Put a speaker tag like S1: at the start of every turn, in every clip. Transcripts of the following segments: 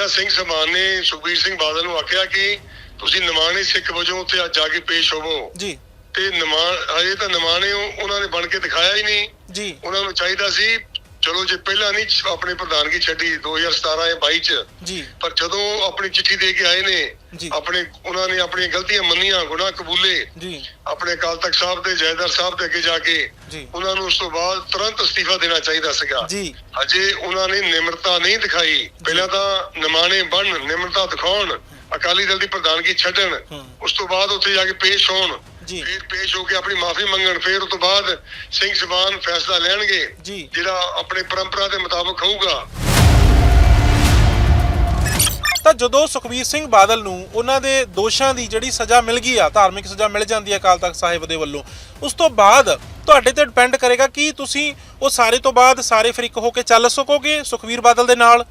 S1: ਜਿਹੜਾ ਸਿੰਘ ਸਮਾਨ ਨੇ ਸੁਖਬੀਰ ਸਿੰਘ ਬਾਦਲ ਨੂੰ ਆਖਿਆ ਕਿ ਤੁਸੀਂ ਨਿਮਾਣੇ ਸਿੱਖ ਵਜੋਂ ਉੱਥੇ ਅੱਜ ਜਾ ਕੇ ਪੇਸ਼ ਹੋਵੋ।
S2: ਜੀ।
S1: ਤੇ ਨਿਮਾਣ ਹਜੇ ਤਾਂ ਨਿਮਾਣੇ ਉਹ- ਉਹਨਾਂ ਨੇ ਬਣ ਕੇ ਦਿਖਾਇਆ ਹੀ ਨਹੀਂ।
S2: ਜੀ।
S1: ਉਹਨਾਂ ਨੂੰ ਚਾਹੀਦਾ ਸੀ ਚਲੋ ਜੇ ਪਹਿਲਾਂ ਨਹੀਂ ਆਪਣੀ ਪ੍ਰਧਾਨਗੀ ਛੱਡੀ 2017 ਜਾਂ 22 ਚ
S2: ਜੀ।
S1: ਪਰ ਜਦੋਂ ਆਪਣੀ ਚਿੱਠੀ ਦੇ ਕੇ ਆਏ ਨੇ। ਆਪਣੇ ਉਹਨਾਂ ਨੇ ਆਪਣੀਆਂ ਗਲਤੀਆਂ ਮੰਨੀਆਂ ਗੁਨਾਹ ਕਬੂਲੇ।
S2: ਜੀ।
S1: ਆਪਣੇ ਅਕਾਲ ਤਖਤ ਸਾਹਿਬ ਤੇ ਜੈਦਰ ਸਾਹਿਬ ਦੇ ਅੱਗੇ ਜਾ ਕੇ ਉਹਨਾਂ ਨੂੰ ਉਸ ਤੋਂ ਬਾਅਦ ਤੁਰੰਤ ਅਸਤੀਫਾ ਦੇਣਾ ਚਾਹੀਦਾ ਸੀਗਾ।
S2: ਜੀ।
S1: ਅਜੇ ਉਹਨਾਂ ਨੇ ਨਿਮਰਤਾ ਨਹੀਂ ਦਿਖਾਈ। ਪਹਿਲਾਂ ਤਾਂ ਨਿਮਾਣੇ ਬਣ ਨਿਮਰਤਾ ਦਿਖਾਉਣ ਅਕਾਲੀ ਦਲ ਦੀ ਪ੍ਰਧਾਨਗੀ ਛੱਡਣ। ਉਸ ਤੋਂ ਬਾਅਦ ਉੱਥੇ ਜਾ ਕੇ ਪੇਸ਼ ਹੋਣ।
S2: ਜੀ।
S1: ਫਿਰ ਪੇਸ਼ ਹੋ ਕੇ ਆਪਣੀ ਮਾਫੀ ਮੰਗਣ ਫਿਰ ਉਸ ਤੋਂ ਬਾਅਦ ਸਿੰਘ ਸਬਾਨ ਫੈਸਲਾ ਲੈਣਗੇ
S2: ਜੀ।
S1: ਜਿਹੜਾ ਆਪਣੇ ਪਰੰਪਰਾ ਦੇ ਮੁਤਾਬਕ ਹੋਊਗਾ।
S2: ਤਾਂ ਜਦੋਂ ਸੁਖਬੀਰ ਸਿੰਘ ਬਾਦਲ ਨੂੰ ਉਹਨਾਂ ਦੇ ਦੋਸ਼ਾਂ ਦੀ ਜਿਹੜੀ ਸਜ਼ਾ ਮਿਲ ਗਈ ਆ ਧਾਰਮਿਕ ਸਜ਼ਾ ਮਿਲ ਜਾਂਦੀ ਹੈ ਅਕਾਲ ਤਖਤ ਸਾਹਿਬ ਦੇ ਵੱਲੋਂ ਉਸ ਤੋਂ ਬਾਅਦ ਤੁਹਾਡੇ ਤੇ ਡਿਪੈਂਡ ਕਰੇਗਾ ਕਿ ਤੁਸੀਂ ਉਹ ਸਾਰੇ ਤੋਂ ਬਾਅਦ ਸਾਰੇ ਫਰਿੱਕ ਹੋ ਕੇ ਚੱਲ ਸਕੋਗੇ ਸੁਖਬੀਰ ਬਾਦਲ ਦੇ ਨਾਲ?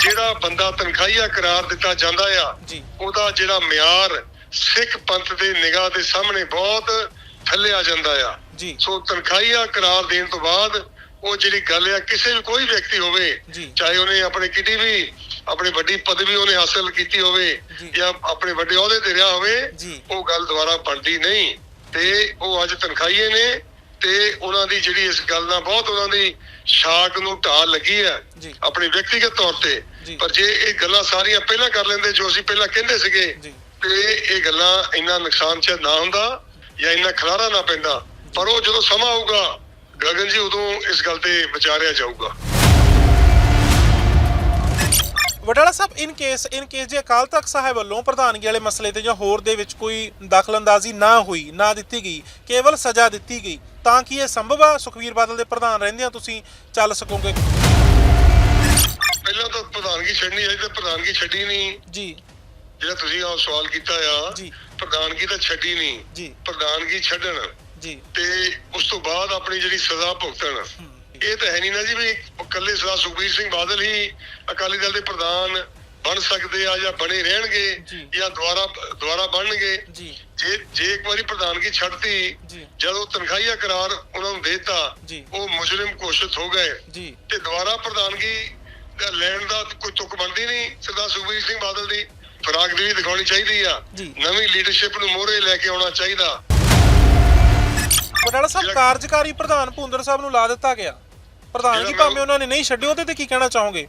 S1: ਜਿਹੜਾ ਬੰਦਾ ਤਨਖਾਹੀਆ ਕਰਾਰ ਦਿੱਤਾ ਜਾਂਦਾ ਆ
S2: ਜੀ।
S1: ਉਹਦਾ ਜਿਹੜਾ ਮਿਆਰ ਸਿੱਖ ਪੰਥ ਦੇ ਨਿਗਾਹ ਦੇ ਸਾਹਮਣੇ ਬਹੁਤ ਥੱਲੇ ਆ ਜਾਂਦਾ ਆ
S2: ਜੀ
S1: ਸੋ ਤਨਖਾਹੀਆ ਕਰਾਰ ਦੇਣ ਤੋਂ ਬਾਅਦ ਉਹ ਜਿਹੜੀ ਗੱਲ ਆ ਕਿਸੇ ਵੀ ਕੋਈ ਵਿਅਕਤੀ ਹੋਵੇ। ਚਾਹੇ ਉਹਨੇ ਆਪਣੇ ਕਿਤੇ ਵੀ ਆਪਣੀ ਵੱਡੀ ਪਦਵੀ ਉਹਨੇ ਹਾਸਲ ਕੀਤੀ ਹੋਵੇ
S2: ਜੀ।
S1: ਆਪਣੇ ਵੱਡੇ ਅਹੁਦੇ ਤੇ ਰਿਹਾ ਹੋਵੇ। ਉਹ ਗੱਲ ਦੁਬਾਰਾ ਬਣਦੀ ਨਹੀਂ ਤੇ ਉਹ ਅੱਜ ਤਨਖਾਹੀਏ ਨੇ ਤੇ ਉਹਨਾਂ ਦੀ ਜਿਹੜੀ ਇਸ ਗੱਲ ਨਾਲ ਬਹੁਤ ਉਹਨਾਂ ਦੀ ਸ਼ਾਕ ਨੂੰ ਢਾਲ ਲੱਗੀ ਹੈ
S2: ਜੀ।
S1: ਆਪਣੇ ਵਿਅਕਤੀਗਤ ਤੌਰ ਤੇ। ਪਰ ਜੇ ਇਹ ਗੱਲਾਂ ਸਾਰੀਆਂ ਪਹਿਲਾਂ ਕਰ ਲੈਂਦੇ ਜੋ ਅਸੀਂ ਪਹਿਲਾਂ ਕਹਿੰਦੇ ਸੀਗੇ। ਤੇ ਇਹ ਗੱਲਾਂ ਇੰਨਾ ਨੁਕਸਾਨ ਚ ਨਾ ਹੁੰਦਾ ਜਾਂ ਇੰਨਾ ਖਲਾਰਾ ਨਾ ਪੈਂਦਾ। ਪਰ ਉਹ ਜਦੋਂ ਸਮਾਂ ਆਊਗਾ ਗਗਨ ਜੀ ਉਦੋਂ ਇਸ ਗੱਲ ਤੇ ਵਿਚਾਰਿਆ ਜਾਊਗਾ।
S2: Vadala Sahib in case in case ਜੇ ਅਕਾਲ ਤਖਤ ਸਾਹਿਬ ਵੱਲੋਂ ਪ੍ਰਧਾਨਗੀ ਵਾਲੇ ਮਸਲੇ ਤੇ ਜਾਂ ਹੋਰ ਦੇ ਵਿੱਚ ਕੋਈ ਦਖਲਅੰਦਾਜ਼ੀ ਨਾ ਹੋਈ ਨਾ ਦਿੱਤੀ ਗਈ ਕੇਵਲ ਸਜ਼ਾ ਦਿੱਤੀ ਗਈ ਤਾਂ ਕੀ ਇਹ ਸੰਭਵ ਆ? ਸੁਖਬੀਰ ਬਾਦਲ ਦੇ ਪ੍ਰਧਾਨ ਰਹਿੰਦਿਆਂ ਤੁਸੀਂ ਚੱਲ ਸਕੋਗੇ?
S1: ਪਹਿਲਾਂ ਤਾਂ ਪ੍ਰਧਾਨਗੀ ਛੱਡਣੀ ਹੈ ਤੇ ਪ੍ਰਧਾਨਗੀ ਛੱਡੀ ਨਹੀਂ।
S2: ਜੀ।
S1: ਜਿਹੜਾ ਤੁਸੀਂ ਆ ਸਵਾਲ ਕੀਤਾ ਆ
S2: ਜੀ।
S1: ਪ੍ਰਧਾਨਗੀ ਤਾਂ ਛੱਡੀ ਨਹੀਂ
S2: ਜੀ।
S1: ਪ੍ਰਧਾਨਗੀ ਛੱਡਣ।
S2: ਜੀ।
S1: ਤੇ ਉਸ ਤੋਂ ਬਾਅਦ ਆਪਣੀ ਜਿਹੜੀ ਸਜ਼ਾ ਭੁਗਤਣ। ਇਹ ਤਾਂ ਹੈ ਨਹੀਂ ਨਾ ਜੀ ਵੀ ਇਕੱਲੇ ਸਰਦਾਰ ਸੁਖਬੀਰ ਸਿੰਘ ਬਾਦਲ ਹੀ ਅਕਾਲੀ ਦਲ ਦੇ ਪ੍ਰਧਾਨ ਬਣ ਸਕਦੇ ਆ ਜਾਂ ਬਣੇ ਰਹਿਣਗੇ
S2: ਜੀ।
S1: ਦੁਬਾਰਾ ਦੁਬਾਰਾ ਬਣਨਗੇ।
S2: ਜੀ।
S1: ਜੇ ਇੱਕ ਵਾਰੀ ਪ੍ਰਧਾਨਗੀ ਛੱਡਤੀ ਜਦੋਂ ਤਨਖਾਹੀਆ ਕਰਾਰ ਉਹਨਾਂ ਨੂੰ ਦੇਤਾ। ਉਹ ਮੁਜਰਮ ਘੋਸ਼ਿਤ ਹੋ ਗਏ। ਤੇ ਦੁਬਾਰਾ ਪ੍ਰਧਾਨਗੀ ਲੈਣ ਦਾ ਕੋਈ ਤੁਕ ਬਣਦੀ ਨਹੀਂ ਸਰਦਾਰ ਸੁਖਬੀਰ ਸਿੰਘ ਬਾਦਲ ਦੀ। ਫਰਾਗਦਰੀ ਦਿਖਾਉਣੀ ਚਾਹੀਦੀ ਆ
S2: ਜੀ।
S1: ਨਵੀਂ ਲੀਡਰਸ਼ਿਪ ਨੂੰ ਮੋਹਰੇ ਲੈ ਕੇ ਆਉਣਾ ਚਾਹੀਦਾ
S2: ਵਡਾਲਾ ਸਾਹਿਬ ਕਾਰਜਕਾਰੀ ਪ੍ਰਧਾਨ ਭੁੰਦਰ ਸਾਹਿਬ ਨੂੰ ਲਾ ਦਿੱਤਾ ਗਿਆ ਪ੍ਰਧਾਨਗੀ
S1: ਜਿਹੜਾ ਮੈਂ-
S2: ਭਾਵੇਂ ਉਹਨਾਂ ਨੇ ਨਹੀਂ ਛੱਡੀ ਉਹਦੇ ਤੇ ਕੀ ਕਹਿਣਾ ਚਾਹੋਗੇ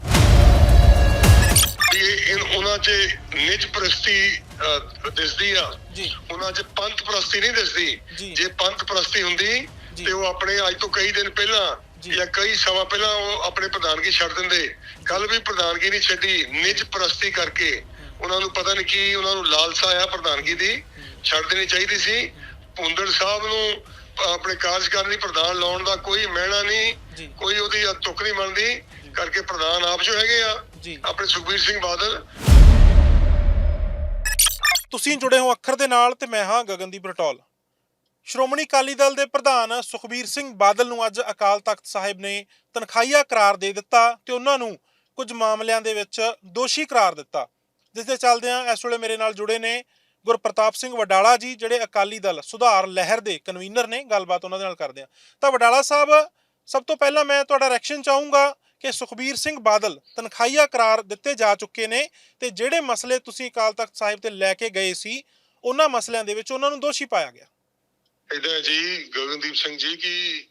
S1: ਵੀ ਇਹ ਉਹਨਾਂ 'ਚ ਨਿਜ ਪ੍ਰਸਤੀ ਦਿਸਦੀ ਆ
S2: ਜੀ
S1: ਉਹਨਾਂ 'ਚ ਪੰਥ ਪ੍ਰਸਤੀ ਨਹੀਂ ਦਿਸਦੀ
S2: ਜੀ।
S1: ਜੇ ਪੰਥ ਪ੍ਰਸਤੀ ਹੁੰਦੀ
S2: ਜੀ।
S1: ਤੇ ਉਹ ਆਪਣੇ ਅੱਜ ਤੋਂ ਕਈ ਦਿਨ ਪਹਿਲਾਂ
S2: ਜੀ।
S1: ਜਾਂ ਕਈ ਸਮਾਂ ਪਹਿਲਾਂ ਉਹ ਆਪਣੇ ਪ੍ਰਧਾਨਗੀ ਛੱਡ ਦਿੰਦੇ ਕੱਲ ਵੀ ਪ੍ਰਧਾਨਗੀ ਨਹੀਂ ਛੱਡੀ ਨਿਜ ਪ੍ਰਸਤੀ ਕਰਕੇ ਉਹਨਾਂ ਨੂੰ ਪਤਾ ਨਹੀਂ ਕੀ ਉਹਨਾਂ ਨੂੰ ਲਾਲਸਾ ਆ ਪ੍ਰਧਾਨਗੀ ਦੀ ਛੱਡ ਦੇਣੀ ਚਾਹੀਦੀ ਸੀ। ਪੁੰਦੜ ਸਾਹਿਬ ਨੂੰ ਆਪਣੇ ਕਾਰਜਕਾਰਨੀ ਪ੍ਰਧਾਨ ਲਾਉਣ ਦਾ ਕੋਈ ਮਹਿਣਾ ਨਹੀਂ
S2: ਜੀ।
S1: ਕੋਈ ਉਹਦੀ ਤੁਕ ਨਹੀਂ ਬਣਦੀ। ਕਰਕੇ ਪ੍ਰਧਾਨ ਆਪ ਜੋ ਹੈਗੇ ਆ। ਆਪਣੇ ਸੁਖਬੀਰ ਸਿੰਘ ਬਾਦਲ।
S2: ਤੁਸੀਂ ਜੁੜੇ ਹੋ ਅੱਖਰ ਦੇ ਨਾਲ ਤੇ ਮੈਂ ਹਾਂ ਗਗਨਦੀਪ ਰਟੌਲ। ਸ਼੍ਰੋਮਣੀ ਅਕਾਲੀ ਦਲ ਦੇ ਪ੍ਰਧਾਨ ਸੁਖਬੀਰ ਸਿੰਘ ਬਾਦਲ ਨੂੰ ਅੱਜ ਅਕਾਲ ਤਖਤ ਸਾਹਿਬ ਨੇ ਤਨਖਾਹੀਆ ਕਰਾਰ ਦੇ ਦਿੱਤਾ ਤੇ ਉਹਨਾਂ ਨੂੰ ਕੁਝ ਮਾਮਲਿਆਂ ਦੇ ਵਿੱਚ ਦੋਸ਼ੀ ਕਰਾਰ ਦਿੱਤਾ। ਜਿਸ ਦੇ ਚੱਲਦਿਆਂ ਇਸ ਵੇਲੇ ਮੇਰੇ ਨਾਲ ਜੁੜੇ ਨੇ ਗੁਰਪ੍ਰਤਾਪ ਸਿੰਘ ਵਡਾਲਾ ਜੀ ਜਿਹੜੇ ਅਕਾਲੀ ਦਲ ਸੁਧਾਰ ਲਹਿਰ ਦੇ ਕਨਵੀਨਰ ਨੇ। ਗੱਲਬਾਤ ਉਹਨਾਂ ਦੇ ਨਾਲ ਕਰਦੇ ਹਾਂ। ਤਾਂ ਵਡਾਲਾ ਸਾਹਿਬ ਸਭ ਤੋਂ ਪਹਿਲਾਂ ਮੈਂ ਤੁਹਾਡਾ ਰਿਐਕਸ਼ਨ ਚਾਹੂੰਗਾ ਕਿ ਸੁਖਬੀਰ ਸਿੰਘ ਬਾਦਲ ਤਨਖਾਹੀਆ ਕਰਾਰ ਦਿੱਤੇ ਜਾ ਚੁੱਕੇ ਨੇ ਤੇ ਜਿਹੜੇ ਮਸਲੇ ਤੁਸੀਂ ਅਕਾਲ ਤਖਤ ਸਾਹਿਬ ਤੇ ਲੈ ਕੇ ਗਏ ਸੀ ਉਹਨਾਂ ਮਸਲਿਆਂ ਦੇ ਵਿੱਚ ਉਹਨਾਂ ਨੂੰ ਦੋਸ਼ੀ ਪਾਇਆ ਗਿਆ।
S1: ਇਦਾਂ ਜੀ ਗਗਨਦੀਪ ਸਿੰਘ ਜੀ ਕੀ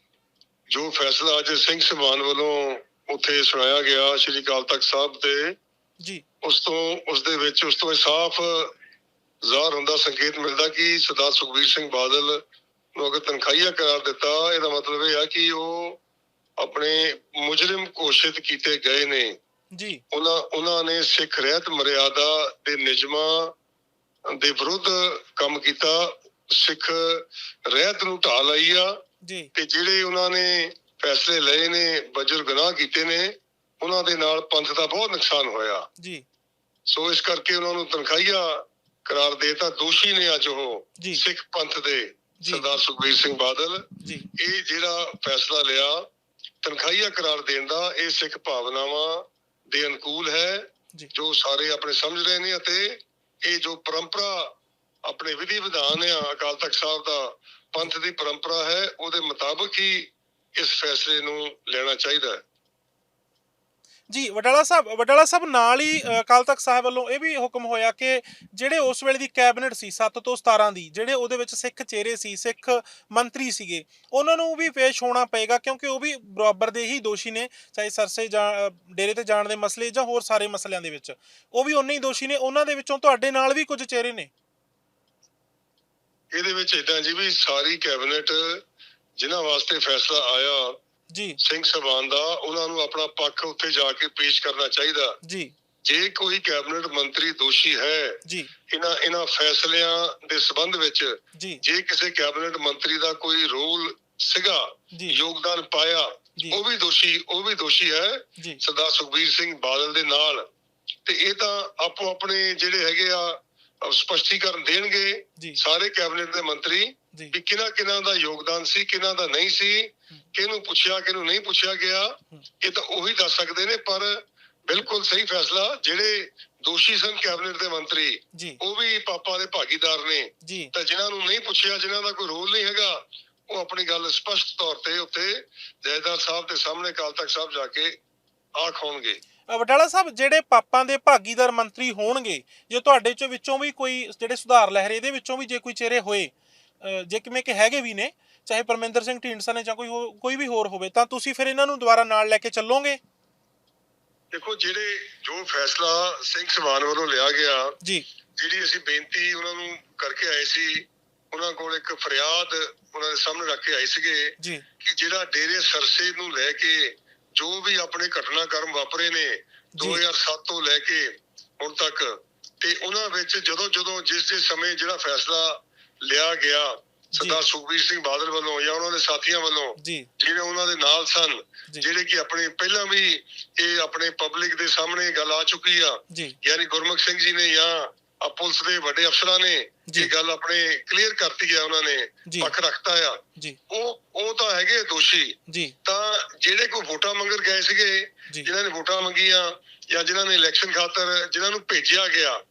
S1: ਜੋ ਫੈਸਲਾ ਅੱਜ ਸਿੰਘ ਸਮਾਨ ਵੱਲੋਂ ਉੱਥੇ ਸੁਣਾਇਆ ਗਿਆ ਸ਼੍ਰੀ ਅਕਾਲ ਤਖਤ ਸਾਹਿਬ ਤੇ
S2: ਜੀ।
S1: ਉਸ ਤੋਂ ਉਸ ਦੇ ਵਿੱਚ ਉਸ ਤੋਂ ਸਾਫ਼ ਜ਼ਾਹਰ ਹੁੰਦਾ ਸੰਕੇਤ ਮਿਲਦਾ ਕਿ ਸਰਦਾਰ ਸੁਖਬੀਰ ਸਿੰਘ ਬਾਦਲ ਨੂੰ ਅਗਰ ਤਨਖਾਹੀਆ ਕਰਾਰ ਦਿੱਤਾ ਇਹਦਾ ਮਤਲਬ ਇਹ ਆ ਕਿ ਉਹ ਆਪਣੇ ਮੁਜਰਮ ਘੋਸ਼ਿਤ ਕੀਤੇ ਗਏ ਨੇ।
S2: ਜੀ।
S1: ਉਹਨਾਂ ਉਹਨਾਂ ਨੇ ਸਿੱਖ ਰਹਿਤ ਮਰਿਆਦਾ ਦੇ ਨਿਯਮਾਂ ਦੇ ਵਿਰੁੱਧ ਕੰਮ ਕੀਤਾ ਸਿੱਖ ਰਹਿਤ ਨੂੰ ਢਾਹ ਲਈ ਆ
S2: ਜੀ।
S1: ਤੇ ਜਿਹੜੇ ਉਹਨਾਂ ਨੇ ਫੈਸਲੇ ਲਏ ਨੇ ਬਜਰ ਗੁਨਾਹ ਕੀਤੇ ਨੇ ਉਹਨਾਂ ਦੇ ਨਾਲ ਪੰਥ ਦਾ ਬਹੁਤ ਨੁਕਸਾਨ ਹੋਇਆ।
S2: ਜੀ।
S1: ਸੋ ਇਸ ਕਰਕੇ ਉਹਨਾਂ ਨੂੰ ਤਨਖਾਹੀਆ ਕਰਾਰ ਦੇਤਾ। ਦੋਸ਼ੀ ਨੇ ਅੱਜ ਉਹ। ਸਿੱਖ ਪੰਥ ਦੇ। ਸਰਦਾਰ ਸੁਖਬੀਰ ਸਿੰਘ ਬਾਦਲ। ਇਹ ਜਿਹੜਾ ਫੈਸਲਾ ਲਿਆ ਤਨਖਾਹੀਆ ਕਰਾਰ ਦੇਣ ਦਾ ਇਹ ਸਿੱਖ ਭਾਵਨਾਵਾਂ ਦੇ ਅਨੁਕੂਲ ਹੈ
S2: ਜੀ।
S1: ਜੋ ਸਾਰੇ ਆਪਣੇ ਸਮਝ ਰਹੇ ਨੇ ਅਤੇ ਇਹ ਜੋ ਪਰੰਪਰਾ ਆਪਣੇ ਵਿਧੀ ਵਿਧਾਨ ਆ ਅਕਾਲ ਤਖਤ ਸਾਹਿਬ ਦਾ ਪੰਥ ਦੀ ਪਰੰਪਰਾ ਹੈ ਉਹਦੇ ਮੁਤਾਬਕ ਹੀ ਇਸ ਫੈਸਲੇ ਨੂੰ ਲੈਣਾ ਚਾਹੀਦਾ ਹੈ।
S2: ਜੀ, ਵਡਾਲਾ ਸਾਹਿਬ ਵਡਾਲਾ ਸਾਹਿਬ ਨਾਲ ਹੀ ਅਕਾਲ ਤਖਤ ਸਾਹਿਬ ਵੱਲੋਂ ਇਹ ਵੀ ਹੁਕਮ ਹੋਇਆ ਕਿ ਜਿਹੜੇ ਉਸ ਵੇਲੇ ਦੀ ਕੈਬਨਿਟ ਸੀ 7 ਤੋਂ 17 ਦੀ, ਜਿਹੜੇ ਉਹਦੇ ਵਿੱਚ ਸਿੱਖ ਚਿਹਰੇ ਸੀ, ਸਿੱਖ ਮੰਤਰੀ ਸੀਗੇ, ਉਹਨਾਂ ਨੂੰ ਵੀ ਪੇਸ਼ ਹੋਣਾ ਪਏਗਾ ਕਿਉਂਕਿ ਉਹ ਵੀ ਬਰਾਬਰ ਦੇ ਹੀ ਦੋਸ਼ੀ ਨੇ, ਚਾਹੇ ਸਰਸੇ ਜਾਂ ਡੇਰੇ ਤੇ ਜਾਣ ਦੇ ਮਸਲੇ ਜਾਂ ਹੋਰ ਸਾਰੇ ਮਸਲਿਆਂ ਦੇ ਵਿੱਚ। ਉਹ ਵੀ ਉਨੇ ਹੀ ਦੋਸ਼ੀ ਨੇ, ਉਹਨਾਂ ਦੇ ਵਿੱਚੋਂ ਤੁਹਾਡੇ ਨਾਲ ਵੀ ਕੁਝ ਚਿਹਰੇ ਨੇ?
S1: ਇਹਦੇ ਵਿੱਚ ਇਦਾਂ ਜੀ ਵੀ ਸਾਰੀ ਕੈਬਨਿਟ ਜਿਨ੍ਹਾਂ ਵਾਸਤੇ ਫੈਸਲਾ ਆਇਆ
S2: ਜੀ।
S1: ਸਿੰਘ ਸਭਾਨ ਦਾ ਉਹਨਾਂ ਨੂੰ ਆਪਣਾ ਪੱਖ ਉੱਥੇ ਜਾ ਕੇ ਪੇਸ਼ ਕਰਨਾ ਚਾਹੀਦਾ।
S2: ਜੀ।
S1: ਜੇ ਕੋਈ ਕੈਬਨਿਟ ਮੰਤਰੀ ਦੋਸ਼ੀ ਹੈ
S2: ਜੀ।
S1: ਇਹਨਾਂ ਇਹਨਾਂ ਫੈਸਲਿਆਂ ਦੇ ਸਬੰਧ ਵਿੱਚ
S2: ਜੀ।
S1: ਜੇ ਕਿਸੇ ਕੈਬਨਿਟ ਮੰਤਰੀ ਦਾ ਕੋਈ ਰੋਲ ਸੀਗਾ ਯੋਗਦਾਨ ਪਾਇਆ ਉਹ ਵੀ ਦੋਸ਼ੀ ਉਹ ਵੀ ਦੋਸ਼ੀ ਹੈ ਸਰਦਾਰ ਸੁਖਬੀਰ ਸਿੰਘ ਬਾਦਲ ਦੇ ਨਾਲ। ਤੇ ਇਹ ਤਾਂ ਆਪੋ ਆਪਣੇ ਜਿਹੜੇ ਹੈਗੇ ਆ ਸਪਸ਼ਟੀਕਰਨ ਦੇਣਗੇ ਸਾਰੇ ਕੈਬਨਿਟ ਦੇ ਮੰਤਰੀ ਵੀ ਕਿਹਨਾਂ ਕਿਹਨਾਂ ਦਾ ਯੋਗਦਾਨ ਸੀ ਕਿਹਨਾਂ ਦਾ ਨਹੀਂ ਸੀ ਕਿਹਨੂੰ ਪੁੱਛਿਆ ਕਿਹਨੂੰ ਨਹੀਂ ਪੁੱਛਿਆ ਗਿਆ ਇਹ ਤਾਂ ਉਹੀ ਦੱਸ ਸਕਦੇ ਨੇ ਪਰ ਬਿਲਕੁਲ ਸਹੀ ਫੈਸਲਾ ਜਿਹੜੇ ਦੋਸ਼ੀ ਸਨ ਕੈਬਨਿਟ ਦੇ ਮੰਤਰੀ ਉਹ ਵੀ ਪਾਪਾ ਦੇ ਭਾਗੀਦਾਰ ਨੇ। ਤਾਂ ਜਿਨ੍ਹਾਂ ਨੂੰ ਨਹੀਂ ਪੁੱਛਿਆ ਜਿਨ੍ਹਾਂ ਦਾ ਕੋਈ ਰੋਲ ਨਹੀਂ ਹੈਗਾ ਉਹ ਆਪਣੀ ਗੱਲ ਸਪਸ਼ਟ ਤੌਰ ਤੇ ਉੱਤੇ ਜੈਦਾਰ ਸਾਹਿਬ ਦੇ ਸਾਹਮਣੇ ਕਾਲ ਤੱਕ ਸਾਹਿਬ ਜਾ ਕੇ ਆਖ ਹੋਣਗੇ
S2: ਅ, ਵਡਾਲਾ ਸਾਹਿਬ ਜਿਹੜੇ ਪਾਪਾਂ ਦੇ ਭਾਗੀਦਾਰ ਮੰਤਰੀ ਹੋਣਗੇ ਜੇ ਤੁਹਾਡੇ ਚੋਂ ਵਿੱਚੋਂ ਵੀ ਕੋਈ ਜਿਹੜੇ ਸੁਧਾਰ ਲਹਿਰੇ ਦੇ ਵਿੱਚੋਂ ਵੀ ਜੇ ਕੋਈ ਚਿਹਰੇ ਹੋਏ ਜੇ ਕਿਵੇਂ ਕਿ ਹੈਗੇ ਵੀ ਨੇ ਚਾਹੇ ਪਰਮਿੰਦਰ ਸਿੰਘ ਢੀਂਡਸਾ ਨੇ ਜਾਂ ਕੋਈ ਕੋਈ ਵੀ ਹੋਰ ਹੋਵੇ ਤਾਂ ਤੁਸੀਂ ਫਿਰ ਇਹਨਾਂ ਨੂੰ ਦੁਬਾਰਾ ਨਾਲ ਲੈ ਕੇ ਚੱਲੋਗੇ?
S1: ਦੇਖੋ ਜਿਹੜੇ ਜੋ ਫੈਸਲਾ ਸਿੰਘ ਸਭਾਨ ਵੱਲੋਂ ਲਿਆ ਗਿਆ
S2: ਜੀ।
S1: ਜਿਹੜੀ ਅਸੀਂ ਬੇਨਤੀ ਉਹਨਾਂ ਨੂੰ ਕਰਕੇ ਆਏ ਸੀ ਉਹਨਾਂ ਕੋਲ ਇੱਕ ਫਰਿਆਦ ਉਹਨਾਂ ਦੇ ਸਾਹਮਣੇ ਰੱਖ ਕੇ ਆਏ ਸੀਗੇ
S2: ਜੀ।
S1: ਕਿ ਜਿਹੜਾ ਡੇਰੇ ਸਰਸੇ ਨੂੰ ਲੈ ਕੇ ਜੋ ਵੀ ਆਪਣੇ ਘਟਨਾਕ੍ਰਮ ਵਾਪਰੇ ਨੇ
S2: ਜੀ।
S1: 2007 ਤੋਂ ਲੈ ਕੇ ਹੁਣ ਤੱਕ ਤੇ ਉਹਨਾਂ ਵਿੱਚ ਜਦੋਂ ਜਦੋਂ ਜਿਸ ਜਿਸ ਸਮੇਂ ਜਿਹੜਾ ਫੈਸਲਾ ਲਿਆ ਗਿਆ ਸਰਦਾਰ ਸੁਖਬੀਰ ਸਿੰਘ ਬਾਦਲ ਵੱਲੋਂ ਜਾਂ ਉਹਨਾਂ ਦੇ ਸਾਥੀਆਂ ਵੱਲੋਂ ਜਿਹੜੇ ਉਹਨਾਂ ਦੇ ਨਾਲ ਸਨ। ਜਿਹੜੇ ਕਿ ਆਪਣੇ ਪਹਿਲਾਂ ਵੀ ਇਹ ਆਪਣੇ ਪਬਲਿਕ ਦੇ ਸਾਹਮਣੇ ਗੱਲ ਆ ਚੁੱਕੀ ਆ। ਯਾਨੀ ਗੁਰਮੁਖ ਸਿੰਘ ਜੀ ਨੇ ਜਾਂ ਆ ਪੁਲਿਸ ਦੇ ਵੱਡੇ ਅਫਸਰਾਂ ਨੇ। ਇਹ ਗੱਲ ਆਪਣੇ ਕਲੀਅਰ ਕਰਤੀ ਹੈ ਉਹਨਾਂ ਨੇ। ਪੱਖ ਰੱਖਤਾ ਆ। ਉਹ ਉਹ ਤਾਂ ਹੈਗੇ ਦੋਸ਼ੀ। ਤਾਂ ਜਿਹੜੇ ਕੋਈ ਵੋਟਾਂ ਮੰਗਣ ਗਏ ਸੀਗੇ। ਜਿਨ੍ਹਾਂ ਨੇ ਵੋਟਾਂ ਮੰਗੀਆਂ ਜਾਂ ਜਿਨ੍ਹਾਂ ਨੇ ਇਲੈਕਸ਼ਨ ਖਾਤਰ ਜਿਨ੍ਹਾਂ ਨੂੰ ਭੇਜਿਆ ਗਿਆ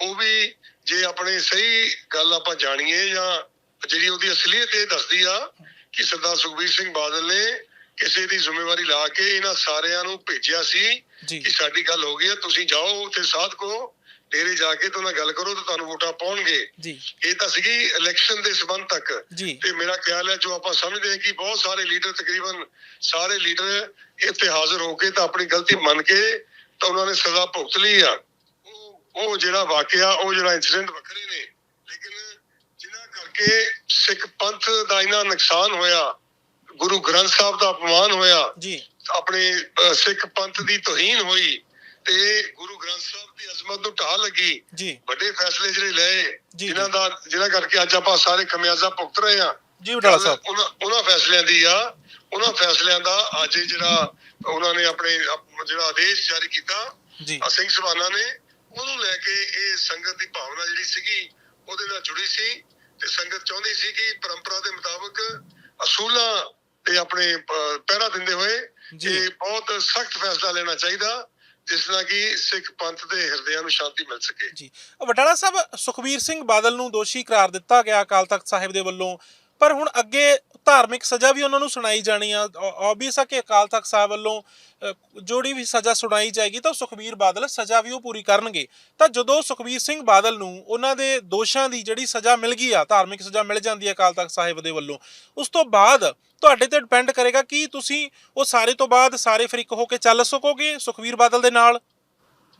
S1: ਉਹ ਵੀ ਜੇ ਆਪਣੇ ਸਹੀ ਗੱਲ ਆਪਾਂ ਜਾਣੀਏ ਜਾਂ ਜਿਹੜੀ ਉਹਦੀ ਅਸਲੀਅਤ ਇਹ ਦੱਸਦੀ ਆ ਕਿ ਸਰਦਾਰ ਸੁਖਬੀਰ ਸਿੰਘ ਬਾਦਲ ਨੇ ਕਿਸੇ ਦੀ ਜ਼ਿੰਮੇਵਾਰੀ ਲਾ ਕੇ ਇਹਨਾਂ ਸਾਰਿਆਂ ਨੂੰ ਭੇਜਿਆ ਸੀ ਕਿ ਸਾਡੀ ਗੱਲ ਹੋ ਗਈ ਹੈ ਤੁਸੀਂ ਜਾਓ ਉੱਥੇ ਸਾਧ ਕੋ ਡੇਰੇ ਜਾ ਕੇ ਤੇ ਗੱਲ ਕਰੋ ਤੇ ਤੁਹਾਨੂੰ ਵੋਟਾਂ ਪਾਉਣਗੇ।
S2: ਜੀ।
S1: ਇਹ ਤਾਂ ਸੀਗੀ ਇਲੈਕਸ਼ਨ ਦੇ ਸਬੰਧ ਤੱਕ। ਤੇ ਮੇਰਾ ਖਿਆਲ ਹੈ ਜੋ ਆਪਾਂ ਸਮਝਦੇ ਹਾਂ ਕਿ ਬਹੁਤ ਸਾਰੇ ਲੀਡਰ ਤਕਰੀਬਨ ਸਾਰੇ ਲੀਡਰ ਇੱਥੇ ਹਾਜ਼ਰ ਹੋ ਕੇ ਤਾਂ ਆਪਣੀ ਗਲਤੀ ਮੰਨ ਕੇ ਤਾਂ ਉਹਨਾਂ ਨੇ ਸਜ਼ਾ ਭੁਗਤ ਲਈ ਆ। ਉਹ ਜਿਹੜਾ ਵਾਕਿਆ ਉਹ ਜਿਹੜਾ ਇਨਸੀਡੈਂਟ ਵੱਖਰੇ ਨੇ ਕਰਕੇ ਸਿੱਖ ਪੰਥ ਦਾ ਇਹਨਾਂ ਨੁਕਸਾਨ ਹੋਇਆ ਗੁਰੂ ਗ੍ਰੰਥ ਸਾਹਿਬ ਦਾ ਅਪਮਾਨ ਹੋਇਆ
S2: ਜੀ।
S1: ਆਪਣੇ ਸਿੱਖ ਪੰਥ ਦੀ ਤੋਹੀਨ ਹੋਈ ਤੇ ਗੁਰੂ ਗ੍ਰੰਥ ਸਾਹਿਬ ਦੀ ਅਜ਼ਮਤ ਨੂੰ ਢਾਹ ਲੱਗੀ।
S2: ਜੀ।
S1: ਵੱਡੇ ਫੈਸਲੇ ਜਿਹੜੇ ਲਏ। ਜਿਨ੍ਹਾਂ ਦਾ ਜਿਨ੍ਹਾਂ ਕਰਕੇ ਅੱਜ ਆਪਾਂ ਸਾਰੇ ਖਮਿਆਜ਼ਾ ਭੁਗਤ ਰਹੇ ਆ
S2: ਜੀ ਵਡਾਲਾ ਸਾਹਿਬ।
S1: ਉਹਨਾਂ ਫੈਸਲਿਆਂ ਦੀ ਆ ਉਹਨਾਂ ਫੈਸਲਿਆਂ ਦਾ ਅੱਜ ਜਿਹੜਾ ਉਹਨਾਂ ਨੇ ਆਪਣੇ ਆਪ- ਜਿਹੜਾ ਆਦੇਸ਼ ਜਾਰੀ ਕੀਤਾ
S2: ਜੀ।
S1: ਸਿੰਘ ਸਭਾਨਾ ਨੇ ਉਹਨੂੰ ਲੈ ਕੇ ਇਹ ਸੰਗਤ ਦੀ ਭਾਵਨਾ ਜਿਹੜੀ ਸੀਗੀ ਉਹਦੇ ਨਾਲ ਜੁੜੀ ਸੀ। ਤੇ ਸੰਗਤ ਚਾਹੁੰਦੀ ਸੀ ਕਿ ਪਰੰਪਰਾ ਦੇ ਮੁਤਾਬਕ ਅਸੂਲਾਂ ਤੇ ਆਪਣੇ ਪਹਿਰਾ ਦਿੰਦੇ ਹੋਏ। ਇਹ ਬਹੁਤ ਸਖਤ ਫੈਸਲਾ ਲੈਣਾ ਚਾਹੀਦਾ ਜਿਸ ਨਾਲ ਕਿ ਸਿੱਖ ਪੰਥ ਦੇ ਹਿਰਦਿਆਂ ਨੂੰ ਸ਼ਾਂਤੀ ਮਿਲ ਸਕੇ।
S2: ਜੀ। ਵਡਾਲਾ ਸਾਹਿਬ ਸੁਖਬੀਰ ਸਿੰਘ ਬਾਦਲ ਨੂੰ ਦੋਸ਼ੀ ਕਰਾਰ ਦਿੱਤਾ ਗਿਆ ਅਕਾਲ ਤਖਤ ਸਾਹਿਬ ਦੇ ਵੱਲੋਂ। ਪਰ ਹੁਣ ਅੱਗੇ ਧਾਰਮਿਕ ਸਜ਼ਾ ਵੀ ਉਹਨਾਂ ਨੂੰ ਸੁਣਾਈ ਜਾਣੀ ਆ। ਆਬਵੀਅਸ ਆ ਕਿ ਅਕਾਲ ਤਖਤ ਸਾਹਿਬ ਵੱਲੋਂ ਅ, ਜਿਹੜੀ ਵੀ ਸਜ਼ਾ ਸੁਣਾਈ ਜਾਏਗੀ ਤਾਂ ਸੁਖਬੀਰ ਬਾਦਲ ਸਜ਼ਾ ਵੀ ਉਹ ਪੂਰੀ ਕਰਨਗੇ। ਤਾਂ ਜਦੋਂ ਸੁਖਬੀਰ ਸਿੰਘ ਬਾਦਲ ਨੂੰ ਉਹਨਾਂ ਦੇ ਦੋਸ਼ਾਂ ਦੀ ਜਿਹੜੀ ਸਜ਼ਾ ਮਿਲ ਗਈ ਆ ਧਾਰਮਿਕ ਸਜ਼ਾ ਮਿਲ ਜਾਂਦੀ ਹੈ ਅਕਾਲ ਤਖਤ ਸਾਹਿਬ ਦੇ ਵੱਲੋਂ ਉਸ ਤੋਂ ਬਾਅਦ ਤੁਹਾਡੇ ਤੇ ਡਿਪੈਂਡ ਕਰੇਗਾ ਕਿ ਤੁਸੀਂ ਉਹ ਸਾਰੇ ਤੋਂ ਬਾਅਦ ਸਾਰੇ ਫਰਿੱਕ ਹੋ ਕੇ ਚੱਲ ਸਕੋਗੇ ਸੁਖਬੀਰ ਬਾਦਲ ਦੇ ਨਾਲ।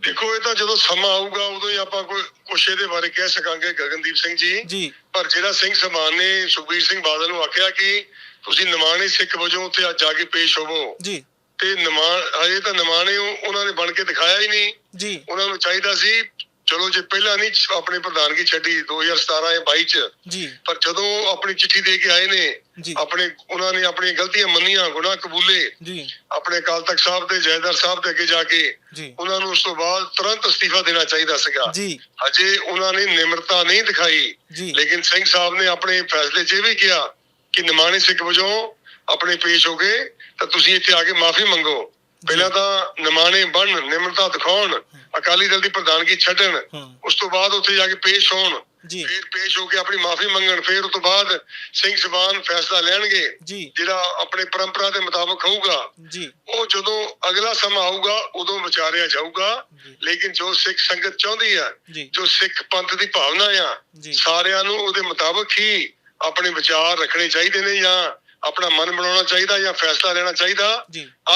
S1: ਦੇਖੋ ਇਹ ਤਾਂ ਜਦੋਂ ਸਮਾਂ ਆਊਗਾ ਉਦੋਂ ਹੀ ਆਪਾਂ ਕੋਈ ਕੁਛ ਇਹਦੇ ਬਾਰੇ ਕਹਿ ਸਕਾਂਗੇ ਗਗਨਦੀਪ ਸਿੰਘ ਜੀ।
S2: ਜੀ।
S1: ਪਰ ਜਿਹੜਾ ਸਿੰਘ ਸਮਾਨ ਨੇ ਸੁਖਬੀਰ ਸਿੰਘ ਬਾਦਲ ਨੂੰ ਆਖਿਆ ਕਿ ਤੁਸੀਂ ਨਿਮਾਣੇ ਸਿੱਖ ਵਜੋਂ ਉੱਥੇ ਅੱਜ ਜਾ ਕੇ ਪੇਸ਼ ਹੋਵੋ।
S2: ਜੀ।
S1: ਤੇ ਨਿਮਾਣ ਹਜੇ ਤਾਂ ਨਿਮਾਣੇ ਉਹ- ਉਹਨਾਂ ਨੇ ਬਣ ਕੇ ਦਿਖਾਇਆ ਹੀ ਨਹੀਂ।
S2: ਜੀ।
S1: ਉਹਨਾਂ ਨੂੰ ਚਾਹੀਦਾ ਸੀ ਚਲੋ ਜੇ ਪਹਿਲਾਂ ਨਹੀਂ ਆਪਣੀ ਪ੍ਰਧਾਨਗੀ ਛੱਡੀ 2017 ਜਾਂ 22 ਚ
S2: ਜੀ।
S1: ਪਰ ਜਦੋਂ ਆਪਣੀ ਚਿੱਠੀ ਦੇ ਕੇ ਆਏ ਨੇ ਆਪਣੇ ਉਹਨਾਂ ਨੇ ਆਪਣੀਆਂ ਗਲਤੀਆਂ ਮੰਨੀਆਂ ਗੁਨਾਹ ਕਬੂਲੇ।
S2: ਜੀ।
S1: ਆਪਣੇ ਅਕਾਲ ਤਖਤ ਸਾਹਿਬ ਦੇ ਜੈਦਾਰ ਸਾਹਿਬ ਦੇ ਅੱਗੇ ਜਾ ਕੇ ਉਹਨਾਂ ਨੂੰ ਉਸ ਤੋਂ ਬਾਅਦ ਤੁਰੰਤ ਅਸਤੀਫਾ ਦੇਣਾ ਚਾਹੀਦਾ ਸੀਗਾ।
S2: ਜੀ।
S1: ਅਜੇ ਉਹਨਾਂ ਨੇ ਨਿਮਰਤਾ ਨਹੀਂ ਦਿਖਾਈ। ਲੇਕਿਨ ਸਿੰਘ ਸਾਹਿਬ ਨੇ ਆਪਣੇ ਫੈਸਲੇ 'ਚ ਇਹ ਵੀ ਕਿਹਾ ਕਿ ਨਿਮਾਣੇ ਸਿੱਖ ਵਜੋਂ ਆਪਣੇ ਪੇਸ਼ ਹੋ ਗਏ ਤਾਂ ਤੁਸੀਂ ਇੱਥੇ ਆ ਕੇ ਮਾਫੀ ਮੰਗੋ। ਪਹਿਲਾਂ ਤਾਂ ਨਿਮਾਣੇ ਬਣ ਨਿਮਰਤਾ ਦਿਖਾਉਣ ਅਕਾਲੀ ਦਲ ਦੀ ਪ੍ਰਧਾਨਗੀ ਛੱਡਣ ਉਸ ਤੋਂ ਬਾਅਦ ਉੱਥੇ ਜਾ ਕੇ ਪੇਸ਼ ਹੋਣ ਫਿਰ ਪੇਸ਼ ਹੋ ਕੇ ਆਪਣੀ ਮਾਫੀ ਮੰਗਣ ਫਿਰ ਉਸ ਤੋਂ ਬਾਅਦ ਸਿੰਘ ਸਭਾਨ ਫੈਸਲਾ ਲੈਣਗੇ ਜਿਹੜਾ ਆਪਣੇ ਪਰੰਪਰਾ ਦੇ ਮੁਤਾਬਕ ਹੋਊਗਾ। ਉਹ ਜਦੋਂ ਅਗਲਾ ਸਮਾਂ ਆਊਗਾ ਉਦੋਂ ਵਿਚਾਰਿਆ ਜਾਊਗਾ। ਲੇਕਿਨ ਜੋ ਸਿੱਖ ਸੰਗਤ ਚਾਹੁੰਦੀ ਆ
S2: ਜੀ।
S1: ਸਿੱਖ ਪੰਥ ਦੀ ਭਾਵਨਾ ਆ ਸਾਰਿਆਂ ਨੂੰ ਉਹਦੇ ਮੁਤਾਬਕ ਹੀ ਆਪਣੇ ਵਿਚਾਰ ਰੱਖਣੇ ਚਾਹੀਦੇ ਨੇ ਜਾਂ ਆਪਣਾ ਮਨ ਬਣਾਉਣਾ ਚਾਹੀਦਾ ਜਾਂ ਫੈਸਲਾ ਲੈਣਾ ਚਾਹੀਦਾ।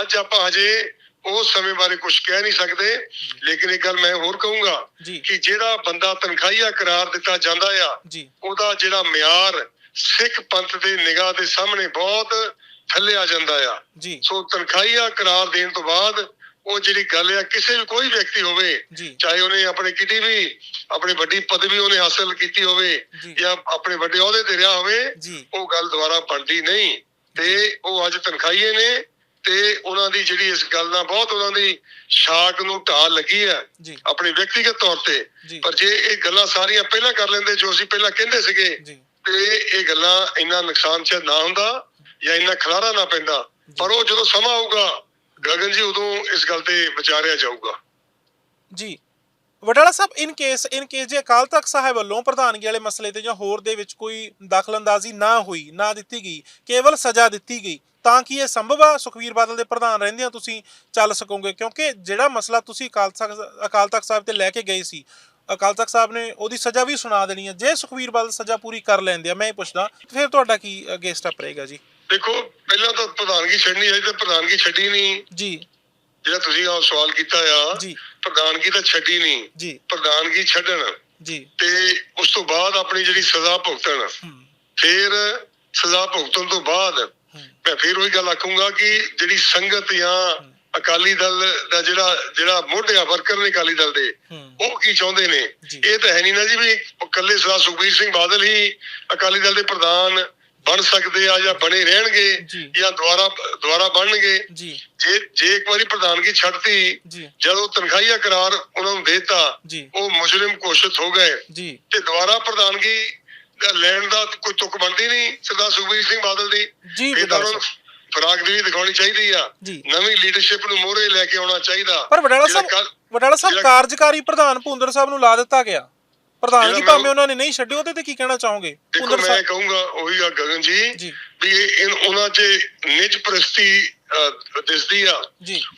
S1: ਅੱਜ ਆਪਾਂ ਹਜੇ ਉਸ ਸਮੇਂ ਬਾਰੇ ਕੁਝ ਕਹਿ ਨਹੀਂ ਸਕਦੇ। ਲੇਕਿਨ ਇੱਕ ਗੱਲ ਮੈਂ ਹੋਰ ਕਹੂੰਗਾ ਕਿ ਜਿਹੜਾ ਬੰਦਾ ਤਨਖਾਹੀਆ ਕਰਾਰ ਦਿੱਤਾ ਜਾਂਦਾ ਆ ਉਹਦਾ ਜਿਹੜਾ ਮਿਆਰ ਸਿੱਖ ਪੰਥ ਦੇ ਨਿਗਾਹ ਦੇ ਸਾਹਮਣੇ ਬਹੁਤ ਥੱਲੇ ਆ ਜਾਂਦਾ ਆ। ਸੋ ਤਨਖਾਹੀਆ ਕਰਾਰ ਦੇਣ ਤੋਂ ਬਾਅਦ ਉਹ ਜਿਹੜੀ ਗੱਲ ਆ ਕਿਸੇ ਵੀ ਕੋਈ ਵਿਅਕਤੀ ਹੋਵੇ ਚਾਹੇ ਉਹਨੇ ਆਪਣੇ ਕਿਤੇ ਵੀ ਆਪਣੀ ਵੱਡੀ ਪਦਵੀ ਉਹਨੇ ਹਾਸਲ ਕੀਤੀ ਹੋਵੇ
S2: ਜੀ।
S1: ਆਪਣੇ ਵੱਡੇ ਅਹੁਦੇ ਤੇ ਰਿਹਾ ਹੋਵੇ ਉਹ ਗੱਲ ਦੁਬਾਰਾ ਬਣਦੀ ਨਹੀਂ। ਤੇ ਉਹ ਅੱਜ ਤਨਖਾਹੀਏ ਨੇ ਤੇ ਉਹਨਾਂ ਦੀ ਜਿਹੜੀ ਇਸ ਗੱਲ ਨਾਲ ਬਹੁਤ ਉਹਨਾਂ ਦੀ ਸ਼ਾਕ ਨੂੰ ਢਾਲ ਲੱਗੀ
S2: ਜੀ।
S1: ਆਪਣੇ ਵਿਅਕਤੀਗਤ ਤੌਰ ਤੇ। ਪਰ ਜੇ ਇਹ ਗੱਲਾਂ ਸਾਰੀਆਂ ਪਹਿਲਾਂ ਕਰ ਲੈਂਦੇ ਜੋ ਅਸੀਂ ਪਹਿਲਾਂ ਕਹਿੰਦੇ ਸੀਗੇ ਤੇ ਇਹ ਗੱਲਾਂ ਇੰਨਾ ਨੁਕਸਾਨ ਚ ਨਾ ਹੁੰਦਾ ਜਾਂ ਇੰਨਾ ਖਲਾਰਾ ਨਾ ਪੈਂਦਾ। ਪਰ ਉਹ ਜਦੋਂ ਸਮਾਂ ਆਊਗਾ ਗਗਨ ਜੀ ਉਦੋਂ ਇਸ ਗੱਲ ਤੇ ਵਿਚਾਰਿਆ ਜਾਊਗਾ।
S2: ਜੀ। Vadala Sahib in case in case ਜੇ ਅਕਾਲ ਤਖਤ ਸਾਹਿਬ ਵੱਲੋਂ ਪ੍ਰਧਾਨਗੀ ਵਾਲੇ ਮਸਲੇ ਤੇ ਜਾਂ ਹੋਰ ਦੇ ਵਿੱਚ ਕੋਈ ਦਖਲਅੰਦਾਜ਼ੀ ਨਾ ਹੋਈ, ਨਾ ਦਿੱਤੀ ਗਈ, ਕੇਵਲ ਸਜ਼ਾ ਦਿੱਤੀ ਗਈ, ਤਾਂ ਕੀ ਇਹ ਸੰਭਵ ਆ? ਸੁਖਵੀਰ ਬਾਦਲ ਦੇ ਪ੍ਰਧਾਨ ਰਹਿੰਦਿਆਂ ਤੁਸੀਂ ਚੱਲ ਸਕੋਗੇ? ਕਿਉਂਕਿ ਜਿਹੜਾ ਮਸਲਾ ਤੁਸੀਂ ਅਕਾਲ ਤਖਤ ਅਕਾਲ ਤਖਤ ਸਾਹਿਬ ਤੇ ਲੈ ਕੇ ਗਏ ਸੀ, ਅਕਾਲ ਤਖਤ ਸਾਹਿਬ ਨੇ ਉਹਦੀ ਸਜ਼ਾ ਵੀ ਸੁਣਾ ਦੇਣੀ ਹੈ। ਜੇ ਸੁਖਵੀਰ ਬਾਦਲ ਸਜ਼ਾ ਪੂਰੀ ਕਰ ਲੈਂਦੇ ਆ, ਮੈਂ ਇਹ ਪੁੱਛਦਾ, ਫਿਰ ਤੁਹਾਡਾ ਕੀ ਅੱਗੇ ਸਟੈਪ ਰਹੇਗਾ ਜੀ?
S1: ਦੇਖੋ ਪਹਿਲਾਂ ਤਾਂ ਪ੍ਰਧਾਨਗੀ ਛੱਡਣੀ ਹੈ ਤੇ ਪ੍ਰਧਾਨਗੀ ਛੱਡੀ ਨਹੀਂ
S2: ਜੀ।
S1: ਜਿਹੜਾ ਤੁਸੀਂ ਆ ਸਵਾਲ ਕੀਤਾ ਆ
S2: ਜੀ।
S1: ਪ੍ਰਧਾਨਗੀ ਤਾਂ ਛੱਡੀ ਨਹੀਂ
S2: ਜੀ।
S1: ਪ੍ਰਧਾਨਗੀ ਛੱਡਣ।
S2: ਜੀ।
S1: ਤੇ ਉਸ ਤੋਂ ਬਾਅਦ ਆਪਣੀ ਜਿਹੜੀ ਸਜ਼ਾ ਭੁਗਤਣ। ਫਿਰ ਸਜ਼ਾ ਭੁਗਤਣ ਤੋਂ ਬਾਅਦ ਮੈਂ ਫਿਰ ਉਹੀ ਗੱਲ ਆਖੂੰਗਾ ਕਿ ਜਿਹੜੀ ਸੰਗਤ ਜਾਂ ਅਕਾਲੀ ਦਲ ਦਾ ਜਿਹੜਾ ਜਿਹੜਾ ਮੋਢੇ ਆ ਵਰਕਰ ਨੇ ਅਕਾਲੀ ਦਲ ਦੇ ਉਹ ਕੀ ਚਾਹੁੰਦੇ ਨੇ। ਇਹ ਤਾਂ ਹੈ ਨਹੀਂ ਨਾ ਜੀ ਵੀ ਇਕੱਲੇ ਸਰਦਾਰ ਸੁਖਬੀਰ ਸਿੰਘ ਬਾਦਲ ਹੀ ਅਕਾਲੀ ਦਲ ਦੇ ਪ੍ਰਧਾਨ ਬਣ ਸਕਦੇ ਆ ਜਾਂ ਬਣੇ ਰਹਿਣਗੇ
S2: ਜੀ।
S1: ਦੁਬਾਰਾ ਦੁਬਾਰਾ ਬਣਨਗੇ।
S2: ਜੀ।
S1: ਜੇ ਜੇ ਇੱਕ ਵਾਰੀ ਪ੍ਰਧਾਨਗੀ ਛੱਡਤੀ ਜਦੋਂ ਤਨਖਾਹੀਆ ਕਰਾਰ ਉਹਨਾਂ ਨੂੰ ਦੇਤਾ ਉਹ ਮੁਜਰਮ ਘੋਸ਼ਿਤ ਹੋ ਗਏ।
S2: ਜੀ।
S1: ਤੇ ਦੁਬਾਰਾ ਪ੍ਰਧਾਨਗੀ ਦਾ ਲੈਣ ਦਾ ਕੋਈ ਤੁਕ ਬਣਦੀ ਨਹੀਂ ਸਰਦਾਰ ਸੁਖਬੀਰ ਸਿੰਘ ਬਾਦਲ ਦੀ।
S2: ਜੀ ਸਾਹਿਬ
S1: ਫਰਾਗਦਰੀ ਦਿਖਾਉਣੀ ਚਾਹੀਦੀ ਆ। ਨਵੀਂ ਲੀਡਰਸ਼ਿਪ ਨੂੰ ਮੋਹਰੇ ਲੈ ਕੇ ਆਉਣਾ ਚਾਹੀਦਾ।
S2: ਪਰ ਵਡਾਲਾ ਸਾਹਿਬ ਵਡਾਲਾ ਸਾਹਿਬ ਕਾਰਜਕਾਰੀ ਪ੍ਰਧਾਨ ਭੁੰਦਰ ਸਾਹਿਬ ਨੂੰ ਲਾ ਦਿੱਤਾ ਗਿਆ। ਪ੍ਰਧਾਨਗੀ ਭਾਵੇਂ ਉਹਨਾਂ ਨੇ ਨਹੀਂ ਛੱਡੀ ਉਹਦੇ ਤੇ ਕੀ ਕਹਿਣਾ ਚਾਹੋਗੇ?
S1: ਦੇਖੋ ਮੈਂ ਕਹੂੰਗਾ ਉਹੀ ਆ ਗਗਨ ਜੀ ਵੀ ਇਹ ਉਹਨਾਂ 'ਚ ਨਿਜ ਪ੍ਰਸਤੀ ਦਿਸਦੀ ਆ।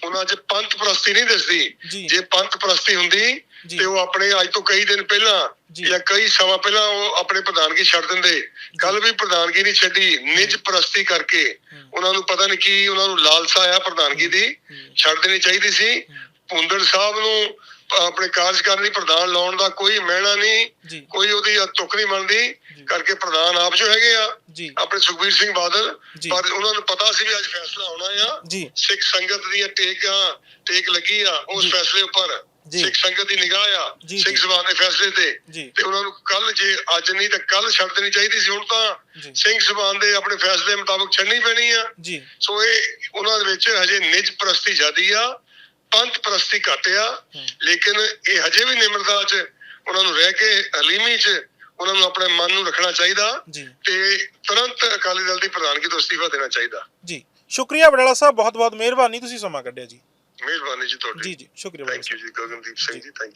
S1: ਉਹਨਾਂ 'ਚ ਪੰਥ ਪ੍ਰਸਤੀ ਨਹੀਂ ਦਿਸਦੀ।
S2: ਜੀ।
S1: ਪੰਥ ਪ੍ਰਸਤੀ ਹੁੰਦੀ। ਤੇ ਉਹ ਆਪਣੇ ਅੱਜ ਤੋਂ ਕਈ ਦਿਨ ਪਹਿਲਾਂ
S2: ਜੀ।
S1: ਕਈ ਸਮਾਂ ਪਹਿਲਾਂ ਉਹ ਆਪਣੇ ਪ੍ਰਧਾਨਗੀ ਛੱਡ ਦਿੰਦੇ। ਕੱਲ ਵੀ ਪ੍ਰਧਾਨਗੀ ਨਹੀਂ ਛੱਡੀ ਨਿਜ ਪ੍ਰਸਤੀ ਕਰਕੇ। ਉਹਨਾਂ ਨੂੰ ਪਤਾ ਨਹੀਂ ਕੀ ਉਹਨਾਂ ਨੂੰ ਲਾਲਸਾ ਆ ਪ੍ਰਧਾਨਗੀ ਦੀ। ਛੱਡ ਦੇਣੀ ਚਾਹੀਦੀ ਸੀ। ਭੁੰਦੜ ਸਾਹਿਬ ਨੂੰ ਆਪਣੇ ਕਾਰਜਕਾਰੀ ਪ੍ਰਧਾਨ ਲਾਉਣ ਦਾ ਕੋਈ ਮਹਿਣਾ ਨਹੀਂ ਕੋਈ ਉਹਦੀ ਤੁਕ ਨਹੀਂ ਬਣਦੀ ਕਰਕੇ ਪ੍ਰਧਾਨ ਆਪ ਜੋ ਹੈਗੇ ਆ। ਆਪਣੇ ਸੁਖਬੀਰ ਸਿੰਘ ਬਾਦਲ। ਪਰ ਉਹਨਾਂ ਨੂੰ ਪਤਾ ਸੀ ਵੀ ਅੱਜ ਫੈਸਲਾ ਆਉਣਾ ਆ। ਸਿੱਖ ਸੰਗਤ ਦੀਆਂ ਟੇਕਾਂ ਟੇਕ ਲੱਗੀ ਆ ਉਸ। ਫੈਸਲੇ ਉੱਪਰ। ਸਿੱਖ ਸੰਗਤ ਦੀ ਨਿਗਾਹ ਆ ਸਿੱਖ। ਸਭਾ ਦੇ ਫੈਸਲੇ ਤੇ। ਤੇ ਉਹਨਾਂ ਨੂੰ ਕੱਲ ਜੇ ਅੱਜ ਨਹੀਂ ਤਾਂ ਕੱਲ ਛੱਡ ਦੇਣੀ ਚਾਹੀਦੀ ਸੀ ਹੁਣ ਤਾਂ। ਸਿੰਘ ਸਭਾ ਦੇ ਆਪਣੇ ਫੈਸਲੇ ਮੁਤਾਬਕ ਛੱਡਣੀ ਪੈਣੀ ਆ। ਸੋ ਇਹ ਉਹਨਾਂ ਦੇ ਵਿੱਚ ਹਜੇ ਨਿਜ ਪ੍ਰਸਤੀ ਜ਼ਿਆਦੀ ਆ। ਪੰਥ ਪ੍ਰਸਤੀ ਘੱਟ ਆ। ਲੇਕਿਨ ਇਹ ਹਜੇ ਵੀ ਨਿਮਰਤਾ 'ਚ ਉਹਨਾਂ ਨੂੰ ਰਹਿ ਕੇ ਹਲੀਮੀ 'ਚ ਉਹਨਾਂ ਨੂੰ ਆਪਣੇ ਮਨ ਨੂੰ ਰੱਖਣਾ ਚਾਹੀਦਾ ਤੇ ਤੁਰੰਤ ਅਕਾਲੀ ਦਲ ਦੀ ਪ੍ਰਧਾਨਗੀ ਤੋਂ ਅਸਤੀਫਾ ਦੇਣਾ ਚਾਹੀਦਾ।
S2: ਜੀ। ਸ਼ੁਕਰੀਆ ਵਡਾਲਾ ਸਾਹਿਬ ਬਹੁਤ ਬਹੁਤ ਮਿਹਰਬਾਨੀ ਤੁਸੀਂ ਸਮਾਂ ਕੱਢਿਆ ਜੀ।
S1: ਮਿਹਰਬਾਨੀ ਜੀ ਤੁਹਾਡੀ।
S2: ਜੀ ਜੀ। ਸ਼ੁਕਰੀਆ
S1: ਥੈਂਕ ਯੂ ਜੀ ਗਗਨਦੀਪ ਸਿੰਘ ਜੀ। Thank you